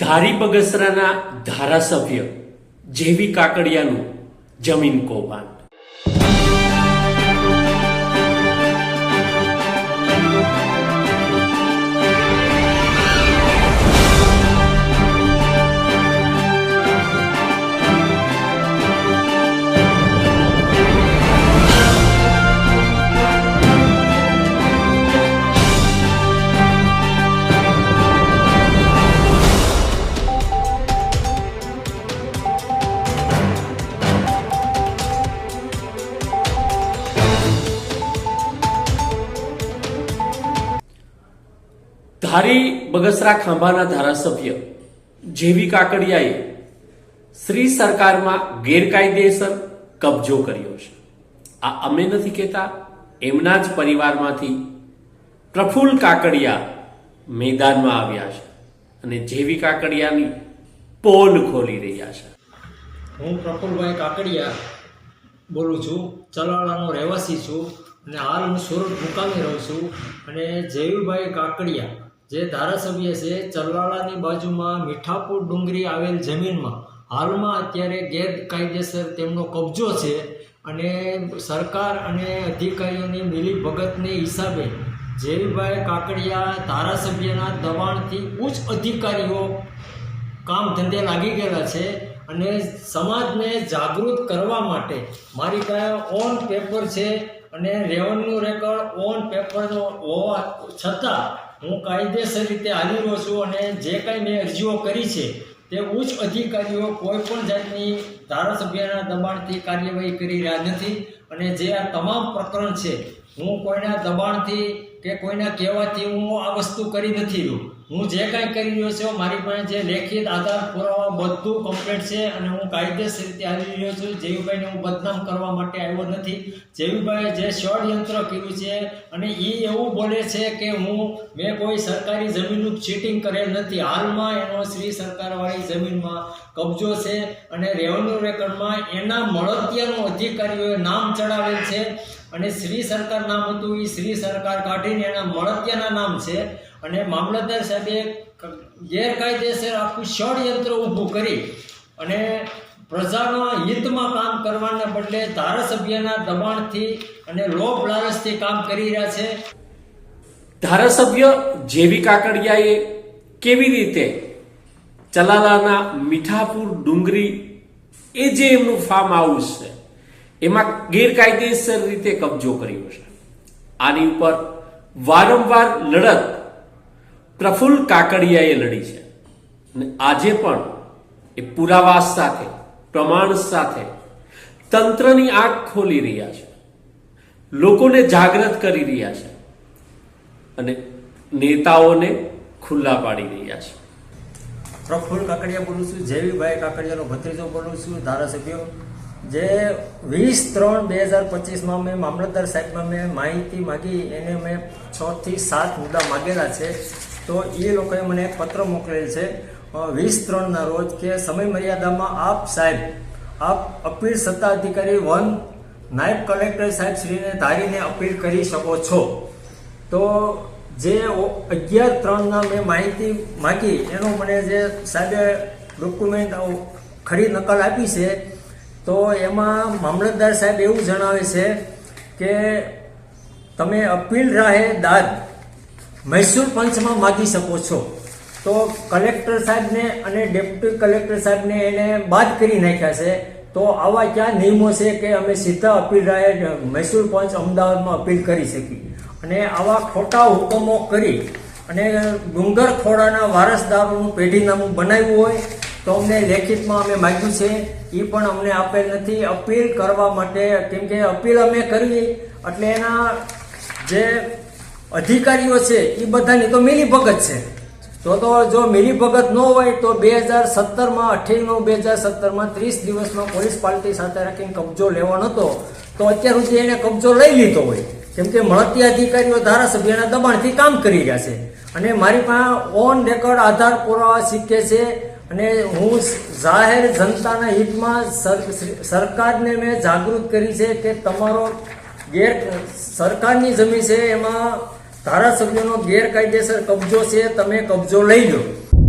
ધારી બગસરાના ધારાસભ્ય જેવી કાકડિયાનું જમીન કૌભાંડ ધારી બગસરા ખાંભાના ધારાસભ્ય જેવી કાકડિયાએ શ્રી સરકારમાં ગેરકાયદેસર કબજો કર્યો છે. આ અમે નથી કહેતા, એમના જ પરિવારમાંથી પ્રફુલ્લ કાકડિયા મેદાનમાં આવ્યા છે અને જેવી કાકડિયાની પોલ ખોલી રહ્યા છે. હું પ્રફુલભાઈ કાકડિયા બોલું છું, ચલાળાનો રહેવાસી છું અને હાલ હું સુરત મુકામે રહું છું અને જયવીભાઈ કાકડિયા જે ધારાસભ્ય છે ચલાળાની બાજુમાં મીઠાપુર ડુંગરી આવેલ જમીનમાં હાલમાં અત્યારે ગેરકાયદેસર તેમનો કબજો છે અને સરકાર અને અધિકારીઓની મિલી ભગતને હિસાબે જેવીભાઈ કાકડિયા ધારાસભ્યના દબાણથી ઉચ્ચ અધિકારીઓ કામ ધંધે લાગી ગયેલા છે અને સમાજને જાગૃત કરવા માટે મારી પાસે ઓન પેપર છે અને રેવન્યુ રેકોર્ડ ઓન પેપરનો હોવા છતાં હું કાયદેસર રીતે હાલી રહ્યો છું અને જે કાંઈ મેં અરજીઓ કરી છે, તે ઉચ્ચ અધિકારીઓ કોઈ પણ જાતની ધારાસભ્યના દબાણથી કાર્યવાહી કરી રહ્યા નથી અને જે આ તમામ પ્રકરણ છે, હું કોઈના દબાણથી કે કોઈના કહેવાથી હું આ વસ્તુ કરી નથી રહ્યો. હું જે કાંઈ કરી રહ્યો છું, મારી પાસે જે લેખિત આધાર, પુરાવા બધું કમ્પ્લીટ છે અને હું કાયદેસર રીતે આવી રહ્યો છું. જેવીભાઈને હું બદનામ કરવા માટે આવ્યો નથી. જેવીભાઈએ જે ષડયંત્ર કર્યું છે અને એ એવું બોલે છે કે હું, મેં કોઈ સરકારી જમીનનું ચીટિંગ કરેલ નથી. હાલમાં એનો શ્રી સરકારવાળી જમીનમાં કબજો છે અને રેવન્યુ રેકર્ડમાં એના મળતિયાનો અધિકારીઓએ નામ ચડાવેલ છે. અને શ્રી સરકાર નામ હતું એ શ્રી સરકાર કાઢીને એના મળતિયાના નામ છે. અને મામલતદાર સાહેબે ગેરકાયદેસર આખું ષડયંત્ર ઊભું કરી અને પ્રજાના હિતમાં કામ કરવાના બદલે ધારાસભ્યના દબાણથી અને લોભ લાલચથી કામ કરી રહ્યા છે. ધારાસભ્ય જેવી કાકડિયાએ કેવી રીતે ચલાલાના મીઠાપુર ડુંગરી, એ જે એમનું ફાર્મ હાઉસ છે એમાં ગેરકાયદેસર રીતે કબજો કર્યો છે. આની ઉપર વારંવાર લડત પ્રફુલ્લ કાકડિયાએ લડી છે. અને આજે પણ એ પુરાવા સાથે, પ્રમાણ સાથે તંત્રની આંખ ખોલી રહ્યા છે. લોકોને જાગૃત કરી રહ્યા છે. અને નેતાઓને ખુલ્લા પાડી રહ્યા છે. પ્રફુલ્લ કાકડિયા બોલું છું, જેવીભાઈ કાકડિયાનો ભત્રીજો બોલું છું, ધારાસભ્ય. જે વીસ ત્રણ બે હજાર પચીસમાં મેં મામલતદાર સાહેબમાં મેં માહિતી માગી, એને મેં છ થી સાત મુદ્દા માગેલા છે. તો એ લોકોએ મને પત્ર મોકલેલ છે વીસ ત્રણના રોજ કે સમય મર્યાદામાં આપ સાહેબ, આપ અપીલ સત્તા અધિકારી વન, નાયબ કલેક્ટર સાહેબ શ્રીને ધારીને અપીલ કરી શકો છો. તો જે અગિયાર ત્રણના મેં માહિતી માગી, એનો મને જે સાહેબે ડોક્યુમેન્ટ ખરી નકલ આપી છે તો એમાં મામલતદાર સાહેબ એવું જણાવે છે કે તમે અપીલ રાહે દાદ મૈસૂર પંચમાં માગી શકો છો. તો કલેક્ટર સાહેબને અને ડેપ્યુટી કલેક્ટર સાહેબને એને બાદ કરી નાખ્યા છે. તો આવા ક્યાં નિયમો છે કે અમે સીધા અપીલ રાહે મૈસૂર પંચ અમદાવાદમાં અપીલ કરી શકીએ? અને આવા ખોટા હુકમો કરી અને ડુંગર ખોડાના વારસદારોનું પેઢીનામું બનાવ્યું હોય તો અમને લેખિતમાં અમે માગ્યું છે એ પણ અમને આપેલ નથી. અપીલ કરવા માટે, કેમ કે અપીલ અમે કરવી એટલે એના જે અધિકારીઓ છે એ બધાની તો મિલી ભગત છે. તો તો જો મિલી ભગત ન હોય, તો બે હજાર સત્તરમાં, અઠ્યાવીસ નવ, બે હજાર સત્તરમાં ત્રીસ દિવસમાં પોલીસ પાર્ટી સાથે રાખીને કબજો લેવાનો હતો, તો અત્યાર સુધી એને કબજો લઈ લીધો હોય. કેમ કે મળતી અધિકારીઓ ધારાસભ્યના દબાણથી કામ કરી રહ્યા છે. અને મારી પાસે ઓન રેકોર્ડ આધાર પુરાવા શીખે છે અને હું જાહેર જનતાના હિતમાં સર- સરકારને મેં જાગૃત કરી છે કે તમારો ગેર, સરકારની જમીન છે, એમાં ધારાસભ્યોનો ગેરકાયદેસર કબજો છે, તમે કબજો લઈ લો.